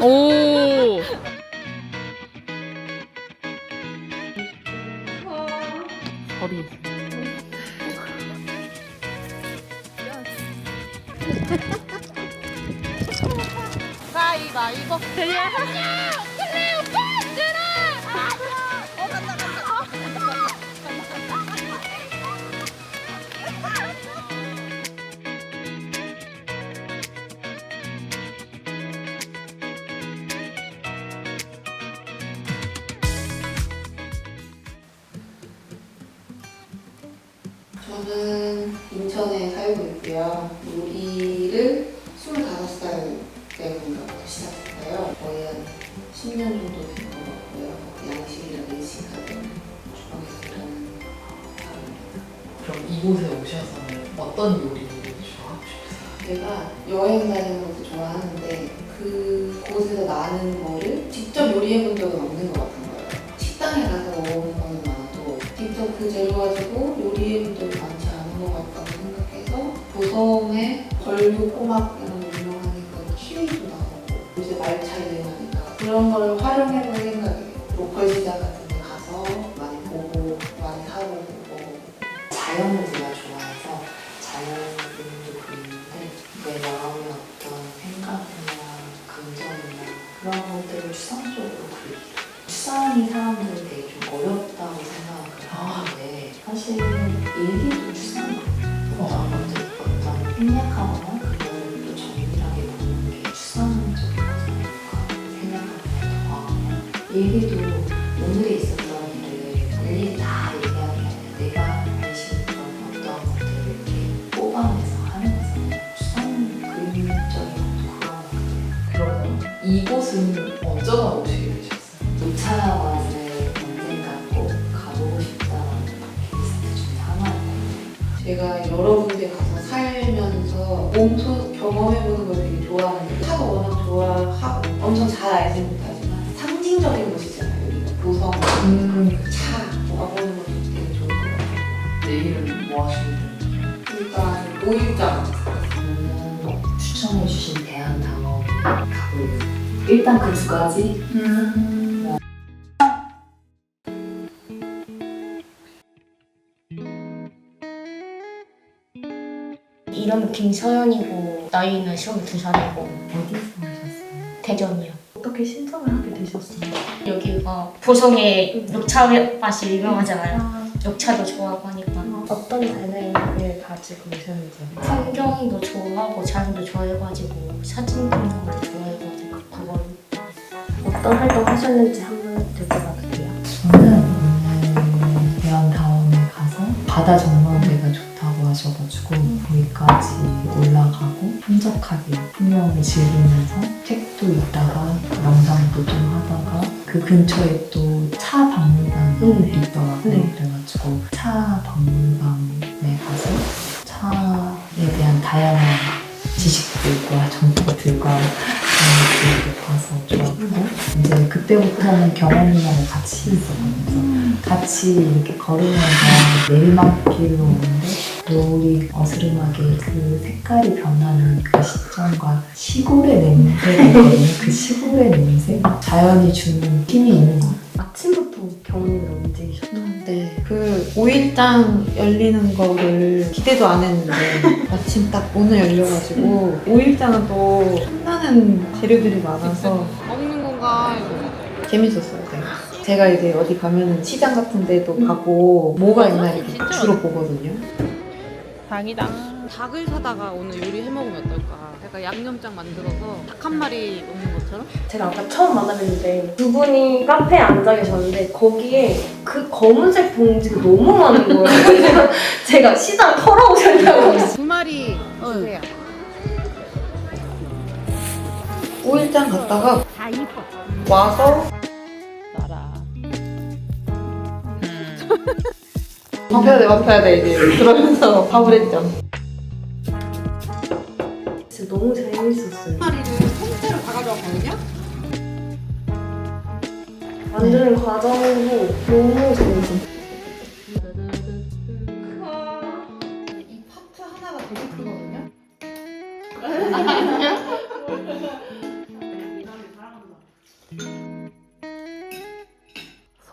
오. 허리. 가위바위보. 저는 인천에 살고 있고요. 요리를 25살 때부터 시작했어요. 거의 한 10년 정도 된 것 같고요. 양식이랑 일식하는 주방에서 일하는 사람입니다. 그럼 이곳에 오셔서는 어떤 요리를 좋아하시겠어요? 제가 여행 다니는 것도 좋아하는데 그곳에서 나는 거를 직접 요리해 본 적은 없는 것 같은 거예요. 식당에 가서 먹어보는 거는 많아도 직접 그 재료 가지고 요리해 본 적이 것 같다고 생각해서 보성에 벌류, 꼬막 이런 거 유명하니까 키위도 나오고 요새 말차 유행하니까 그런 걸 활용해 볼 생각이에요. 로컬 시장 같은 데 가서 많이 보고 많이 사보고 먹어보고 자연을 제가 좋아해서 자연도 그리는데 내 마음의 어떤 생각이나 감정이나 그런 것들을 추상적으로 그리기 추상이 사람들은 되게 좀 어렵다고 생각을 하는데 사실 일기 생략하거나 그거를 또 정밀하게 보는 게 추상적이거든요 생략하거나 더하거나 일기도 오늘에 있었던 일을 일일이 다 아니라 내가 관심 있던 어떤 것들을 이렇게 뽑아내서 하는 거잖아요. 추상 그림적인 것도 그런 것 같아요. 그러면 이곳은 어쩌다 오시게 되셨어요? 녹차 맛 몸소 경험해보는 걸 되게 좋아하는데 차도 워낙 좋아하고 엄청 잘 알지 못하지만 상징적인 곳이잖아요. 여기가 보성, 음, 차 와보는 것도 되게 좋을 것 같아요. 내일은 뭐 하시는 일단 오일장. 추천해주신 대한당업에 가보려고 일단 그 두 가지 이름은 김서연이고 나이는 22살이고 어디서 하셨어요? 대전이요. 어떻게 신청을 하게 되셨어요? 여기가 보성에 녹차 맛이 유명하잖아요. 녹차도 좋아하고 하니까 어떤 재능을 가지고 오셨는지 풍경도 좋아하고 자연도 좋아해가지고 사진 찍는 것도 좋아해가지고 그걸 어떤 활동 하셨는지 한번 여쭤봐도 돼요? 저는 오늘 대한다원에 가서 바다 전망 한적하게 풍경을 즐기면서 책도 읽다가 영상도 좀 하다가 그 근처에 또 차 박물관이 음. 있더라고요. 네. 그래가지고 차 박물관에 가서 차에 대한 다양한 지식들과 정보들과 것들을 봐서 좋았고 이제 그때부터는 경험이랑 같이 있었거든요. 같이 이렇게 걸으면서 내리막길로 오는데 노을이 어스름하게 그 색깔이 변하는 그 시점과 시골의 냄새가 있거든요. 그 시골의 냄새? 자연이 주는 힘이 있는 것 같아요. 아침부터 경험을 움직이셨죠? 네, 그 5일장 열리는 거를 기대도 안 했는데 마침 딱 오늘 열려가지고 5일장은 또 신나는 재료들이 많아서 먹는 건가 재밌었어요. 제가. 제가 이제 어디 가면은 시장 같은 데도 가고 뭐가 있나 이렇게 주로 보거든요. 닭이다. 닭을 사다가 오늘 요리 해 먹으면 어떨까? 약간 양념장 만들어서 닭 한 마리 먹는 것처럼? 제가 아까 처음 만나뵀는데 두 분이 카페에 앉아 계셨는데 거기에 그 검은색 봉지가 너무 많은 거예요. 제가, 제가 시장 털어오셨냐고. 두 마리 주세요. 5일장 갔다가 와서 나라. 밥 해야 돼, 밥 해야 돼 이제 그러면서 밥을 했죠. 가정후 노후 정부. 이 파트 하나가 되게 크거든요.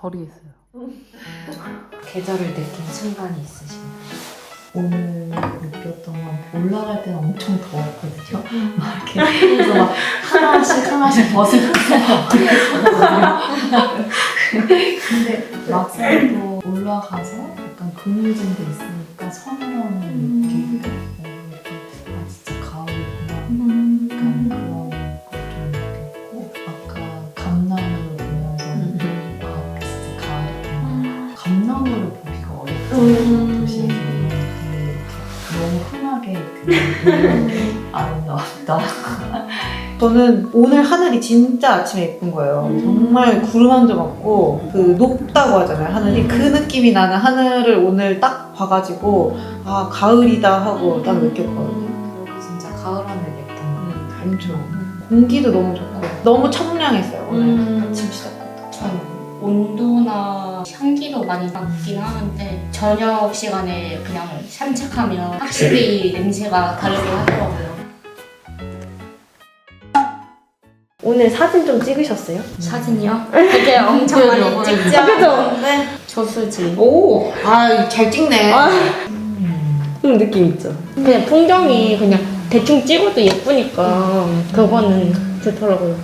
서리했어요. 계절을 느낀 순간이 있으신가요? 오늘 느꼈던 건 올라갈 때는 엄청 더웠거든요. 음. 막 이렇게 막 하나씩 하나씩 벗으면서 근데 막상 또 올라가서 약간 데 있으니까 선명함을 느끼고 어, 이렇게 아 진짜 가을이구나 약간 그런 것좀 느꼈고 아까 감나무를 보면서 아 진짜 가을이구나 감나무를 보기가 어렵거든요 도시에서 근데 너무 흔하게 그 아름다웠다 저는 오늘 하늘이 진짜 아침에 예쁜 거예요. 정말 구름 한 점 없고 그 높다고 하잖아요 하늘이 그 느낌이 나는 하늘을 오늘 딱 봐가지고 아 가을이다 하고 딱 느꼈거든요. 진짜 가을 하늘 예쁜 거 엄청 공기도 너무 좋고 너무 청량했어요 오늘 음. 아침 시작부터. 전 온도나 향기도 많이 맡긴 하는데 저녁 시간에 그냥 산책하면 확실히 냄새가 다르긴 하더라고요. 오늘 사진 좀 찍으셨어요? 사진이요? 되게 엄청 많이 찍지 않았는데 저수지. 오, 아 잘 찍네. 그런 느낌 있죠. 그냥 풍경이 그냥 대충 찍어도 예쁘니까 그거는 좋더라고요.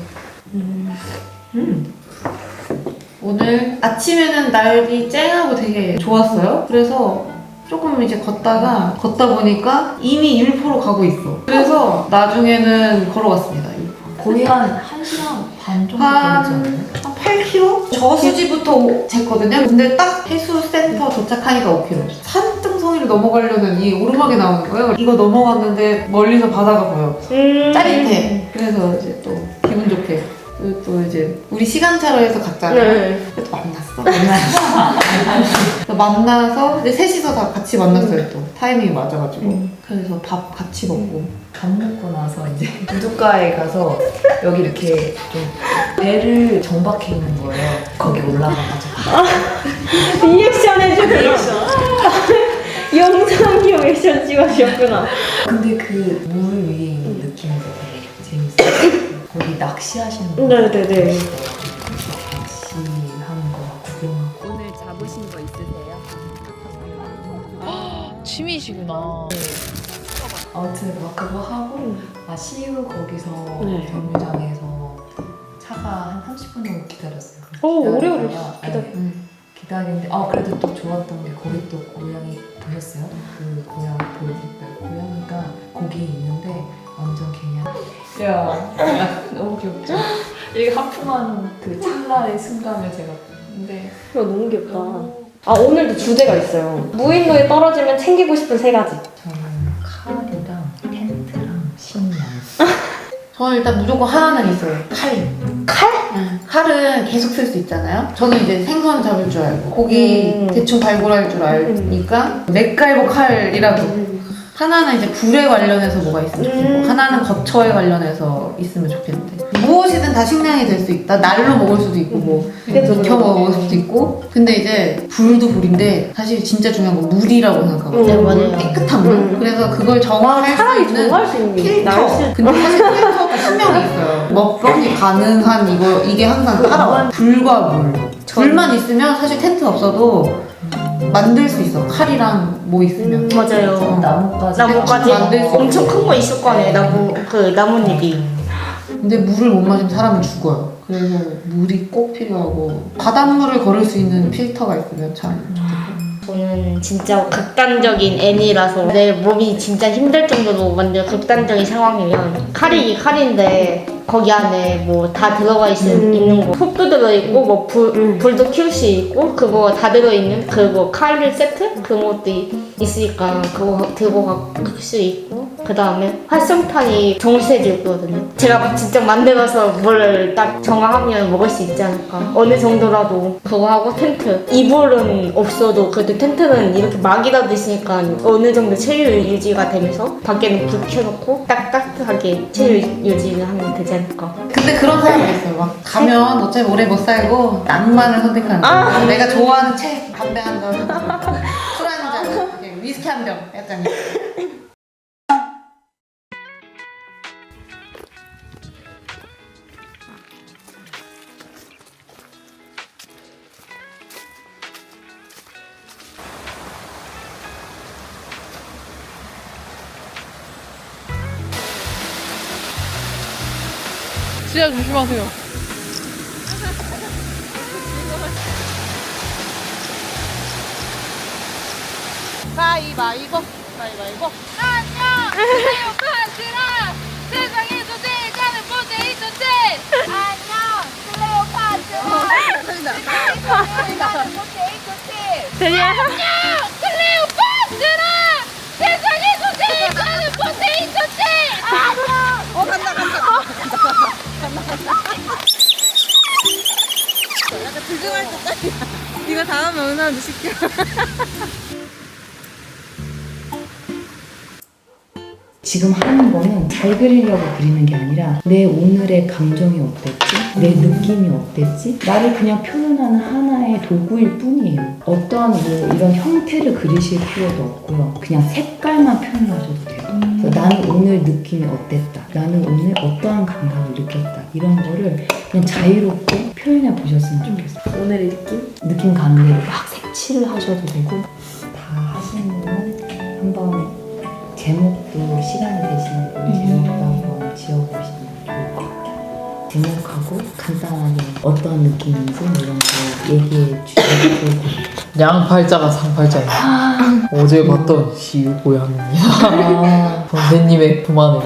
오늘 아침에는 날이 쨍하고 되게 좋았어요. 그래서 조금 이제 걷다가 걷다 보니까 이미 율포로 가고 있어. 그래서 나중에는 걸어갔습니다. 율포. 거의 한 1시간 반 정도 한- 걸리지 않나요? 한 8km? 저수지부터 쟀거든요. 근데 딱 해수센터 도착하니까 5km. 산등성이를 넘어가려는 이 오르막이 나오는 거예요. 이거 넘어갔는데 멀리서 바다가 보여. 음. 짜릿해. 그래서 이제 또 기분 좋게. 그리고 또 이제 우리 시간차로 해서 갔잖아요. 네. 그래도 만났어. 만나서. 만나서 이제 셋이서 다 같이 만났어요 또 타이밍이 맞아가지고. 그래서 밥 같이 먹고. 밥 먹고 나서 이제 부둣가에 가서 여기 이렇게 좀 배를 정박해 있는 거예요. 거기 올라가가지고 리액션 리액션. 영상 리액션 찍으셨구나. 근데 그 물 위에 있는 느낌도 되게 재밌어요. 거기 낚시하시는 분 네네네. 낚시하는 거 구경하고 오늘 잡으신 거 있으세요? 취미시구나. 아무튼 막 그거 하고 아 CU 거기서 네. 정류장에서 차가 한 30분 정도 기다렸어요. 오, 오래 오래 기다리다가. 네, 기다리는데 아 그래도 또 좋았던 게 거기 또 고양이 보셨어요? 그 고양이 보여드릴까요? 고양이가 거기에 있는데 완전 그냥 야 너무 귀엽죠? 이게 하품하는 그 찰나의 순간을 제가 근데 이거 너무 귀엽다. 아 오늘도 주제가 있어요. 무인도에 떨어지면 챙기고 싶은 세 가지. 저는 일단 무조건 하나는 있어요. 칼. 칼? 응. 칼은 계속 쓸 수 있잖아요. 저는 이제 생선 잡을 줄 알고 고기 음. 대충 발굴할 줄 알니까 맥가이버 칼이라도 하나는 이제 불에 관련해서 뭐가 있으면 좋겠고 음. 하나는 거처에 관련해서 있으면 좋겠는데 무엇이든 다 식량이 될 수 있다. 날로 먹을 수도 있고 뭐더 익혀 먹을 수도 있고 근데 이제 불도 불인데 사실 진짜 중요한 건 물이라고 생각하거든요. 네, 맞아요. 깨끗한 물. 음. 그래서 그걸 정화할 수 차라리 있는 수 있는 게 필터. 날씨. 근데 사실 필터도 수명이 있어요. 먹방이 가능한 이거 이게 항상 따라와. 불과 물. 불만 있으면 사실 텐트 없어도 만들 수 있어. 칼이랑 뭐 있으면. 맞아요. 나뭇가지 나뭇가지 만들 수 엄청 큰거 있을 거 아니에요. 나무 그 나뭇잎이. 근데 물을 못 마시면 사람은 죽어요. 그래서 물이 꼭 필요하고 바닷물을 걸을 수 있는 필터가 있으면 참. 저는 진짜 극단적인 애니라서 내 몸이 진짜 힘들 정도로 완전 극단적인 상황이면 칼이 칼인데 거기 안에 뭐 다 들어가 있, 음. 있는 거. 톱도 들어있고 뭐 불, 음. 불도 킬수 있고 그거 다 들어있는 그거 칼 세트? 그런 것도 이- 있으니까 그거 들고 갈 수 있고. 그 다음에 활성탄이 정수해져 있거든요. 제가 직접 만들어서 뭘딱 정화하면 먹을 수 있지 않을까. 어느 정도라도 그거 하고 텐트. 이불은 없어도 그래도 텐트는 이렇게 막이라도 있으니까 어느 정도 체류 유지가 되면서 밖에는 불 켜놓고 딱 따뜻하게 체류 유지를 하면 되지 않을까 근데 그런 사람이 있어요. 막 가면 어차피 오래 못 살고 낭만을 선택하는 거야. 내가 좋아하는 책, 담배 한 점, 술한 잔, 위스키 한 병, 약간. 진짜 조심하세요. 가위바위보, 가위바위보. 안녕! 클레오파트라! 세상에서 제일 가는 포테이토 칩! 안녕! 클레오파트라! 세상에서 제일 가는 포테이토 칩! 안녕! 다음에 어느 날도 시켜. 지금 하는 거는 잘 그리려고 그리는 게 아니라 내 오늘의 감정이 어땠지? 내 느낌이 어땠지? 나를 그냥 표현하는 하나의 도구일 뿐이에요. 어떠한 뭐 이런 형태를 그리실 필요도 없고요. 그냥 색깔만 표현하셔도 돼요. 나는 오늘 느낌이 어땠다. 나는 오늘 어떠한 감각을 느꼈다. 이런 거를 그냥 자유롭게 표현해 보셨으면 좋겠어요. 오늘의 느낌? 느낌 가는 대로 막 색칠을 하셔도 되고 다 하시는 한번 제목도 시간이 되시는 분 제목도 한번 지어보시면 좋을 것 같아요. 제목하고 간단하게 어떤 느낌인지 뭐 이런 거 얘기해 같아요. 양팔자가 상팔자예요. 어제 봤던 시우 고양이입니다. 아, 선생님의 품 안에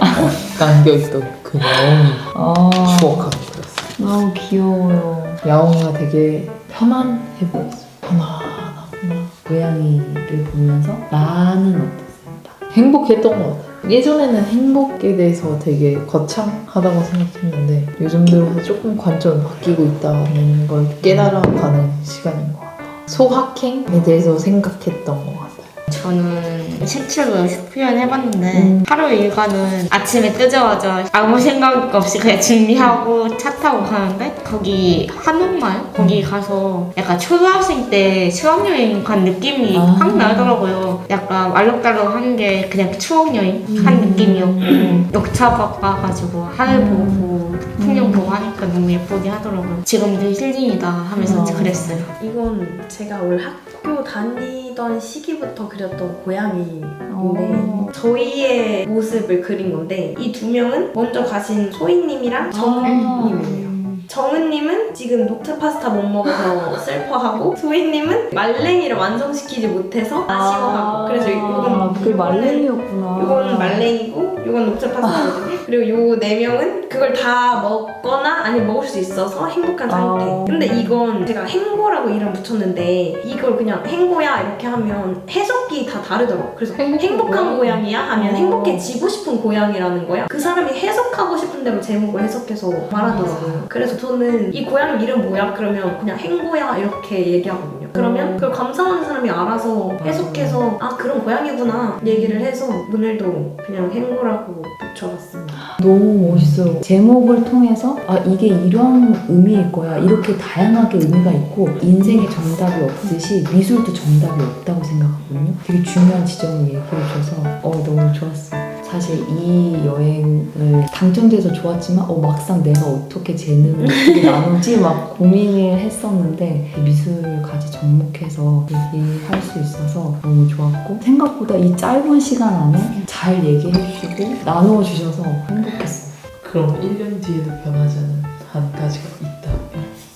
남겨있던 그 야옹이 아, 추억하게 되었어요. 너무 귀여워요. 야옹이가 되게 편안해 보였어요. 편안하구나. 고양이를 보면서 나는 어땠습니다. 행복했던 것 같아요. 예전에는 행복에 대해서 되게 거창하다고 생각했는데 요즘 들어서 조금 관점이 바뀌고 있다는 걸 깨달아가는 시간인 것 같아요. 소확행에 대해서 생각했던 것 같아요. 저는 색칠로 표현해봤는데 하루 일과는 아침에 뜨자마자 아무 생각 없이 그냥 준비하고 차 타고 가는데 거기 한옥마을 거기 가서 약간 초등학생 때 수학여행 간 느낌이 아. 확 나더라고요. 약간 알록달록한 게 그냥 추억여행 한 느낌이었고 녹차밥 가가지고 하늘 보고 풍경 보고 하니까 너무 예쁘게 하더라고요. 지금도 힐링이다 하면서 아. 그랬어요. 이건 제가 원래 학교 다니던 시기부터 그렸던 고양이인데 어. 저희의 모습을 그린 건데 이 두 명은 먼저 가신 소희님이랑 정은님이에요. 정은님은 지금 녹차 파스타 못 먹어서 슬퍼하고 소희님은 말랭이를 완성시키지 못해서 아쉬워하고 그래서 이건 그게 말랭이였구나. 이건 말랭이고 이건 녹차 파스타거든요. 그리고 요 네 명은 그걸 다 먹거나 아니면 먹을 수 있어서 행복한 상태. 아. 근데 이건 제가 행고라고 이름 붙였는데 이걸 그냥 행고야 이렇게 하면 해석이 다 다르더라고. 그래서 행복한 고양이야 하면 어. 행복해지고 싶은 고양이라는 거야. 그 사람이 해석하고 싶은 대로 제목을 해석해서 말하더라고요. 그래서 저는 이 고양이 이름 뭐야? 그러면 그냥 행고야 이렇게 얘기하거든요. 그러면 그걸 감상하는 사람이 알아서 해석해서 아 그런 고양이구나 얘기를 해서 오늘도 그냥 행고라고 붙여봤습니다. 너무 멋있어요. 제목을 통해서 아 이게 이런 의미일 거야. 이렇게 다양하게 의미가 있고 인생에 정답이 없듯이 미술도 정답이 없다고 생각하거든요. 되게 중요한 지점을 얘기해 주셔서 어 너무 좋았어요. 사실 이 여행을 당첨돼서 좋았지만 어 막상 내가 어떻게 재능을 어떻게 나누지 막 고민을 했었는데 미술까지 접목해서 얘기할 수 있어서 너무 좋았고 생각보다 이 짧은 시간 안에 잘 얘기해 주시고 나누어 주셔서 행복했어요. 그럼 1년 뒤에도 변하지 않은 한 가지가 있다.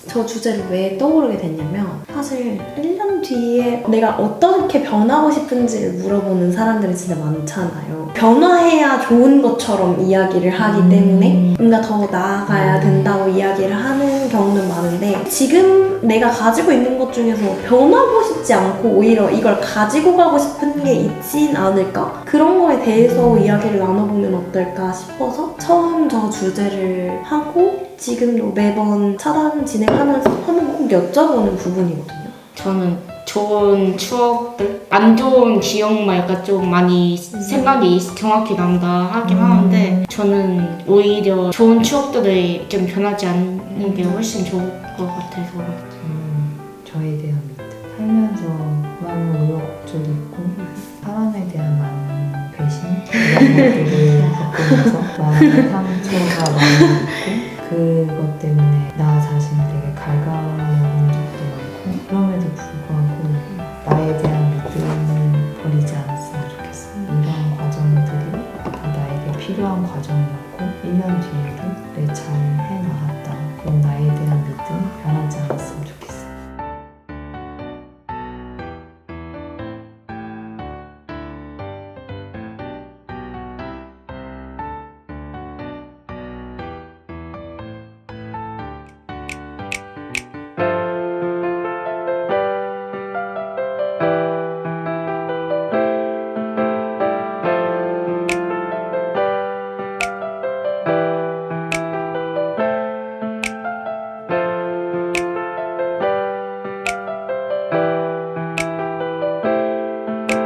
저 주제를 왜 떠오르게 됐냐면 사실 1년 뒤에 내가 어떻게 변하고 싶은지를 물어보는 사람들이 진짜 많잖아요. 변화해야 좋은 것처럼 이야기를 하기 음. 때문에 뭔가 더 나아가야 된다고 이야기를 하는 경우는 많은데 지금 내가 가지고 있는 것 중에서 변하고 싶지 않고 오히려 이걸 가지고 가고 싶은 게 있진 않을까? 그런 거에 대해서 이야기를 나눠보면 어떨까 싶어서 처음 저 주제를 하고 지금도 매번 차단 진행하면서 한번 꼭 여쭤보는 부분이거든요. 저는 좋은 추억들, 안 좋은 기억말까 좀 많이 생각이 정확히 난다 하긴 하는데 저는 오히려 좋은 추억들이 좀 변하지 않는 게 훨씬 좋을 것 같아서. 음, 저에 대한 믿음. 살면서 많은 우여곡절이 있고 사람에 대한 많은 배신? 이런 것들을 겪으면서 많은 상처가 많이 있고 그것 때문에